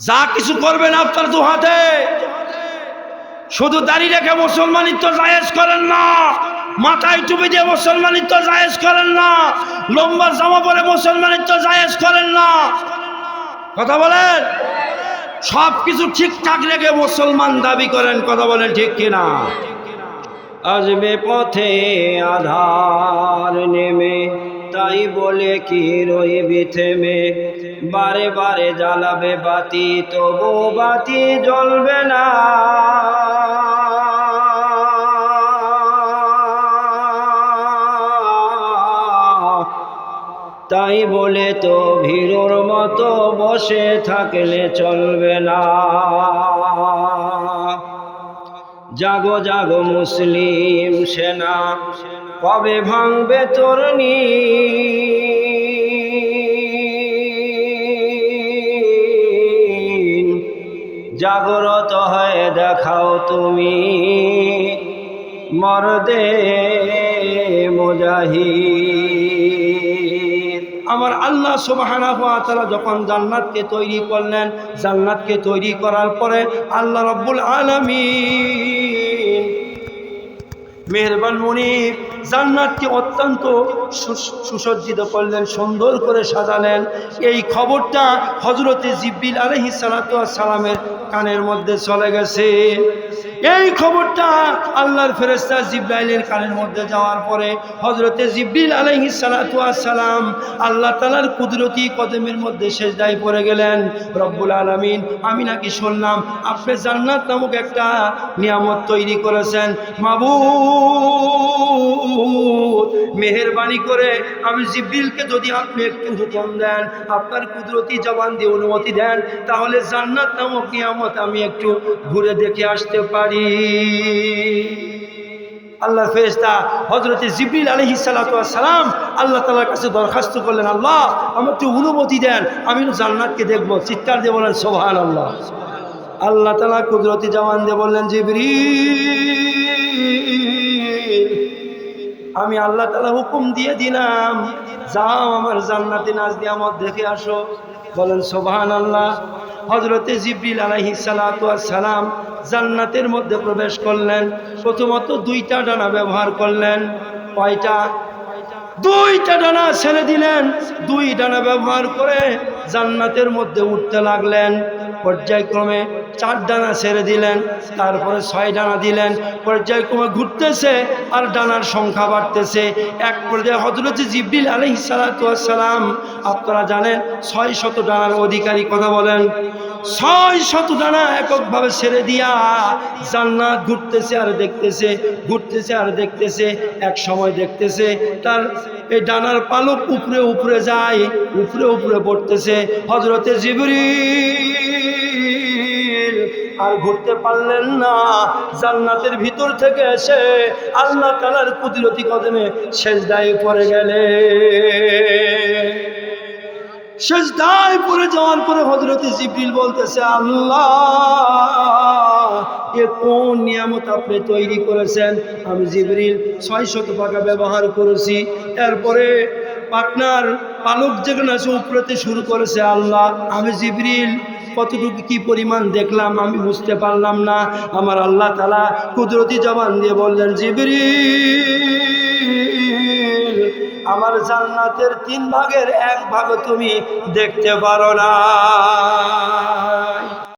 যা কিছু করবেন আপনার দু হাতে শুধু দাড়ি রেখে মুসলমানিত্ব জায়েজ করেন না, মাথায় টুপি দিয়ে মুসলমানিত্ব জায়েজ করেন না, লম্বা জামা পরে মুসলমানিত্ব জায়েজ করেন না। কথা বলেন? সব কিছু ঠিকঠাক রেখে মুসলমান দাবি করেন, কথা বলেন ঠিক কিনা? আসবে পথে আধার নেমে, তাই বলে কি রইবি থেমে? বারে বারে জ্বালাবে বাতি তবু বাতি জ্বলবে না। তাই বলে তো ভিড়োর মতো বসে থাকলে চলবে না। জাগো জাগো মুসলিম সেনা, কবে ভাঙবে তরুণী জাগরত হয়ে, দেখাও তুমি। মরদে মুজাহিদ। আমার আল্লাহ তাআলা যখন জান্নাতকে তৈরি করলেন, জান্নাতকে তৈরি করার পরে আল্লাহ রাব্বুল আলামিন মেহরবান মুনিব জান্নাতকে অত্যন্ত সুসজ্জিত করলেন, সুন্দর করে সাজালেন। এই খবরটা হজরতে জিব্বিল আলহি সালামের কানের মধ্যে চলে গেছে। এই খবরটা আল্লাহর ফেরেস্তা জিব্রাইলের কানের মধ্যে যাওয়ার পরে হজরতে জিব্বিল আলহি সালাম আল্লাহ তালার কুদরতি কদমের মধ্যে শেষদায় পড়ে গেলেন। রব্বুল আলমিন, আমি নাকি শুনলাম আপনি জান্নাত নামক একটা নিয়ামত তৈরি করেছেন। মাবুদ মেহরবানি করে আমি জিব্রিলকে যদি আপনি একটু হুকুম দেন, আপনার কুদরতি জবান দিয়ে অনুমতি দেন, তাহলে জান্নাত নামক নিয়ামত আমি একটু ঘুরে দেখে আসতে পারি। আল্লাহ ফেরেস্তা হজরতে জিবরিল আলহি সালাম আল্লাহ তালার কাছে দরখাস্ত করলেন, আল্লাহ আমার একটু অনুমতি দেন, আমি জান্নাতকে দেখব। চিৎকার দিয়ে বলেন সোহান আল্লাহ আল্লাহ তালা কুদরতি জবান দিয়ে বললেন, জিবরিল আমি আল্লাহ তালা হুকুম দিয়ে দিলাম। যাও আমার জান্নাতি নাচ দিয়ে আমার দেখে আসো। বলেন সোবাহান আল্লাহ হজরতে জিব্রিল আলহি সালাম জান্নাতের মধ্যে প্রবেশ করলেন। প্রথমত দুইটা ডানা ব্যবহার করলেন। কয়টা? দুইটা ডানা ছেড়ে দিলেন। দুই ডানা ব্যবহার করে জান্নাতের মধ্যে উঠতে লাগলেন। পর্যায়ক্রমে চার ডানা ছেড়ে দিলেন, তারপরে ছয় ডানা দিলেন, পর্যায়ক্রমে ঘুরতেছে আর ডানার সংখ্যা বাড়তেছে। এক পর্যায়ে হজরত জিবরিল আলহিসাল্লাম আপনারা জানেন ছয় শত ডানার অধিকারী কথা বলেন। ছয় শত ডানা এককভাবে ছেড়ে দিয়া জান্নাত ঘুরতেছে আর দেখতেছে, ঘুরতেছে আর দেখতেছে, এক সময় দেখতেছে, তার এই ডানার পালক উপরে উপরে যায়, উপরে উপরে পড়তেছে হজরতে জিবরিল আর ঘুরতে পারলেন না, জান্নাতের ভিতর থেকে এসে আল্লাহ তালার কুদরতি কদমে শেষ দায়ে পড়ে গেলে শেষ দায় পড়ে যাওয়ার পরে হজরতে জিবরিল বলতেছে, আল্লাহ, এ কোন নিয়ামত আপনি তৈরি করেছেন? আমি জিবরিল ছয় শত টাকা ব্যবহার করেছি। এরপরে পাটনার পালক যেখানে আছে, উপরেতে শুরু করেছে, আল্লাহ, আমি জিবরিল কতটুকু কি পরিমাণ দেখলাম আমি বুঝতে পারলাম না। আমার আল্লাহ তালা কুদরতি জবান দিয়ে বললেন, জিবরিল আমার জান্নাতের তিন ভাগের এক ভাগ তুমি দেখতে পারো না।